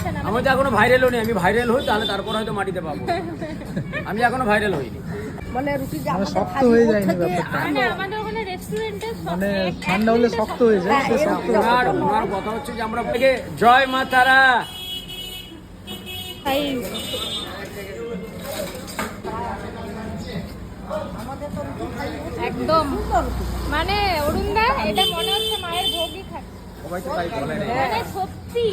হচ্ছে না আমি তো এখনও ভাইরাল হইনি আমি ভাইরাল হই তাহলে তারপর হয়তো মাটিতে পাবো। আমি এখনও ভাইরাল হইনি। মানে রুটি যে মানে শক্ত হয়ে মানে আমাদের ওখানে রেস্টুরেন্টে মানে ঠান্ডা হলে শক্ত হয়ে যায় শক্ত হয়ে ওনার ওনার কথা হচ্ছে যে আমরা থেকে জয় মা তারা। তাই একদম। মানে অরুণদা এটা মনে হচ্ছে মায়ের ভোগই খাচ্ছে সবাই তো তাই বলে মানে সত্যি।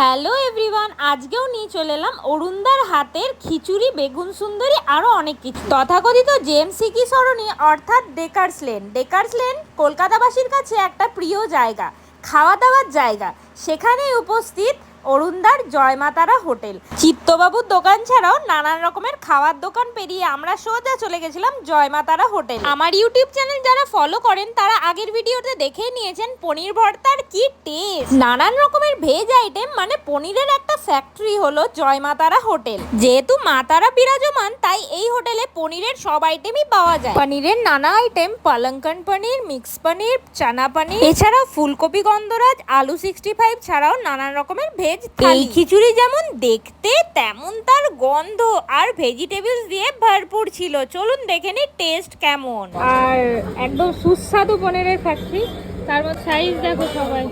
হ্যালো এভরিওয়ান, আজকেও নিয়ে চলে এলাম অরুণদার হাতের খিচুড়ি, বেগুন সুন্দরী আরও অনেক কিছু। তথাকথিত জেএমসিকি সরণী অর্থাৎ ডেকার্স লেন। ডেকার্স লেন কলকাতাবাসীর কাছে একটা প্রিয় জায়গা খাওয়া দাওয়ার জায়গা। সেখানে উপস্থিত অরুণদার জয়মাতারা হোটেল। চিত্তবাবুর দোকান ছাড়াও নানান রকমের খাওয়ার দোকান পেরিয়ে আমরা সোজা চলে গেছিলাম জয়মাতারা হোটেল। আমার ইউটিউব চ্যানেল যারা ফলো করেন, তারা আগের ভিডিওতে দেখে নিয়েছেন পনির ভর্তার কি টেস্ট নানান রকমের ভেজ আইটেম মানে পনিরের একটা ফ্যাক্টরি হলো জয়মাতারা হোটেল। যেহেতু মাতারা বিরাজমান, তাই এই হোটেলে পনিরের সব আইটেমই পাওয়া যায়। পনিরের নানা আইটেম পালঙ্কন পনির মিক্স পনির, চানা পনির। এছাড়াও ফুলকপি গন্ধরাজ, আলু সিক্সটি ফাইভ ছাড়াও নানান রকমের ভেজ এই খিচুড়ি যেমন দেখতে তেমন তার গন্ধ আর ভেজিটেবলস দিয়ে ভরপুর ছিল। চলুন দেখে নি টেস্ট কেমন। আর একদম সুস্বাদু পনিরের ফ্যাক্টরি তার মধ্যে সাইজ দেখো সবাই।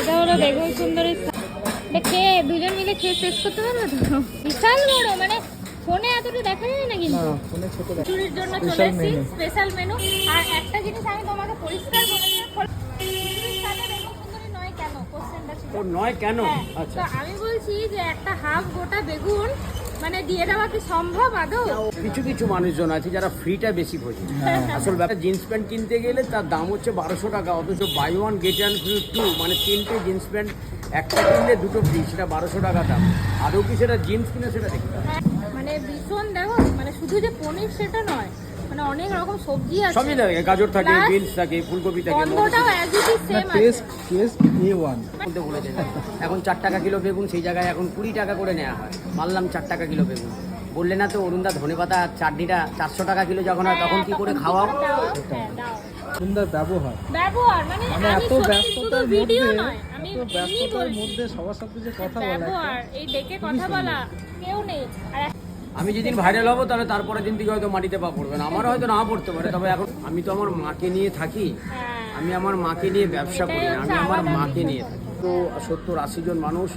এটা হলো বেগুন সুন্দরী খেয়ে দুজন মিলে খেয়ে শেষ করতে পারবে তো? বিশাল বড় মানে ফোনে এতটা দেখা যায় না কিন্তু। দেখ খিচুড়ির জন্য চলে এসেছি স্পেশাল মেনু আর একটা জিনিস আমি তোমাকে পরিষ্কার বলে দিই খিচুড়ির সাথে বেগুন সুন্দরী নয় কেন কোশ্চেনটা ছিল ও নয় কেন? হ্যাঁ, আচ্ছা আমি বলছি যে একটা হাফ গোটা বেগুন মানে দিয়ে দেওয়া কি সম্ভব আদৌ? কিছু কিছু মানুষজন আছে যারা ফ্রিটা বেশি খোঁজে। আসল ব্যাপার জিন্স প্যান্ট কিনতে গেলে তার দাম হচ্ছে বারোশো টাকা অথচ buy one get one free two মানে তিনটে জিন্স প্যান্ট একটা কিনলে দুটো ফ্রি সেটা বারোশো টাকা দাম। আদৌ কি সেটা জিন্স কিনে সেটা দেখতে হ্যাঁ, মানে ভীষণ দেখো মানে শুধু যে পনির সেটা নয় মানে অনেক রকম সবজি আছে। সবই থাকে গাজর থাকে বিনস থাকে ফুলকপি থাকে গন্ধটাও অ্যাজ ইট ইজ সেম আছে। টেস্ট টেস্ট এ ওয়ান এখন চার টাকা কিলো বেগুন সেই জায়গায় এখন কুড়ি টাকা করে নেওয়া হয়। মানলাম চার টাকা কিলো বেগুন। বললে না তো অরুণদা ধনে পাতা চাটনিটা চারশো টাকা কিলো যখন হয় তখন কি করে খাওয়াও? দাও, হ্যাঁ। সুন্দর ব্যবহার। ব্যবহার মানে মানে এত ব্যস্ততার ভিডিও মধ্যে নয় আমি ব্যস্ততার মধ্যে সবার সাথে যে কথা বলা এই ডেকে কথা বলা কেউ নেই। আর এক- আমি যেদিন ভাইরাল হব তাহলে তারপরের দিন থেকে হয়তো মাটিতে পা পড়বে না। আমারও হয়তো না পড়তে পারে তবে এখন আমি তো আমার মাকে নিয়ে থাকি। হ্যাঁ। আমি আমার মাকে নিয়ে ব্যবসা করি না আমি আমার মাকে নিয়ে থাকি। তো সত্তর আশি জন মানুষ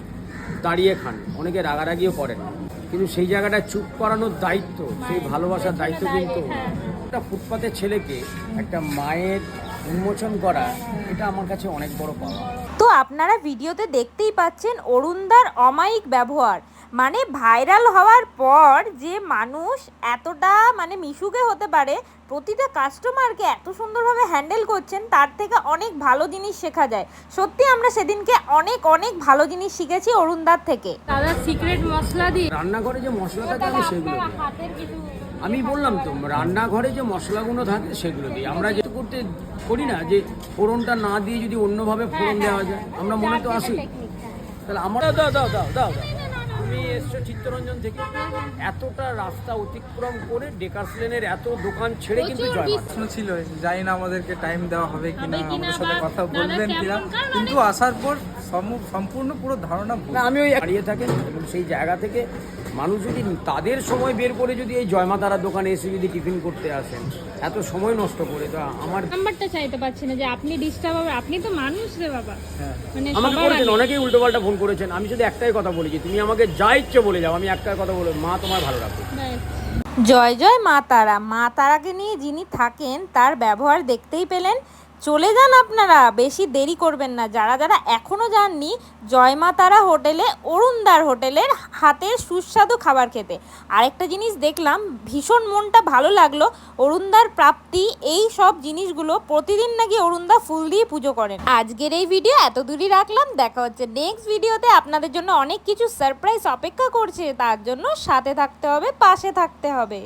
দাঁড়িয়ে খান অনেকে রাগারাগিও করেন। কিন্তু সেই জায়গাটা চুপ করানোর দায়িত্ব সেই ভালোবাসার দায়িত্ব কিন্তু হ্যাঁ। একটা ফুটপাতের ছেলেকে একটা মায়ের উন্মোচন করা এটা আমার কাছে অনেক বড় পাওয়া। তো আপনারা ভিডিওতে দেখতেই পাচ্ছেন অরুণদার অমায়িক ব্যবহার। মানে ভাইরাল হওয়ার পর যে মানুষ এতটা মানে মিশুকে হতে পারে প্রতিটা কাস্টমারকে এত সুন্দরভাবে হ্যান্ডেল করছেন তার থেকে অনেক ভালো জিনিস শেখা যায়। সত্যি আমরা সেদিনকে অনেক অনেক ভালো জিনিস শিখেছি অরুণদার থেকে। দাদা সিক্রেট মশলা দিয়ে। রান্নাঘরে যে মশলা থাকে আমি সেগুলো আমি বললাম তো রান্নাঘরে যে মশলাগুলো থাকে সেগুলো দিই আমরা যেটা করতে করি না যে ফোড়নটা না দিয়ে যদি অন্যভাবে ফোড়ন দেওয়া যায় আমরা মনে তো আসি। তাহলে আমরা দাও দাও দাও দাও দাও। তুমি এসছো চিত্তরঞ্জন থেকে এতটা রাস্তা অতিক্রম করে ডেকার্স লেনের এত দোকান ছেড়ে কিন্তু জয় ছিল জানি না আমাদেরকে টাইম দেওয়া হবে কিনা আমাদের সাথে কথা বলবেন? কিনা কিন্তু আসার পর সম্পূর্ণ পুরো ধারণা ভুল। আমি ওই দাঁড়িয়ে থাকেন এবং সেই জায়গা থেকে মানুষ যদি তাদের সময় বের করে যদি এই জয়মাতারা দোকানে এসে যদি টিফিন করতে আসেন এত সময় নষ্ট করে তো আমার নাম্বারটা চাইতে পারছি না যে আপনি ডিস্টার্ব হবে। আপনি তো মানুষ রে বাবা। হ্যাঁ। মানে আমাকে করেছেন। অনেকেই উল্টোপাল্টা ফোন করেছেন। আমি শুধু একটাই কথা বলেছি তুমি আমাকে যা ইচ্ছে বলে যাও আমি একটাই কথা বলে মা তোমার ভালো রাখো জয় জয় মা তারা। মা তারাকে নিয়ে যিনি থাকেন তার ব্যবহার দেখতেই পেলেন। চলে যান আপনারা, বেশি দেরি করবেন না। যারা যারা এখনও যাননি জয় মা তারা হোটেলে, অরুণদার হোটেলের হাতের সুস্বাদু খাবার খেতে। আরেকটা জিনিস দেখলাম, ভীষণ মনটা ভালো লাগল, অরুণদার প্রাপ্তি, এই সব জিনিসগুলো প্রতিদিন নাকি অরুণদা ফুল দিয়ে পুজো করেন। আজকের এই ভিডিও এত দূরই রাখলাম, দেখা হচ্ছে নেক্সট ভিডিওতে। আপনাদের জন্য অনেক কিছু সারপ্রাইজ অপেক্ষা করছে, তার জন্য সাথে থাকতে হবে, পাশে থাকতে হবে।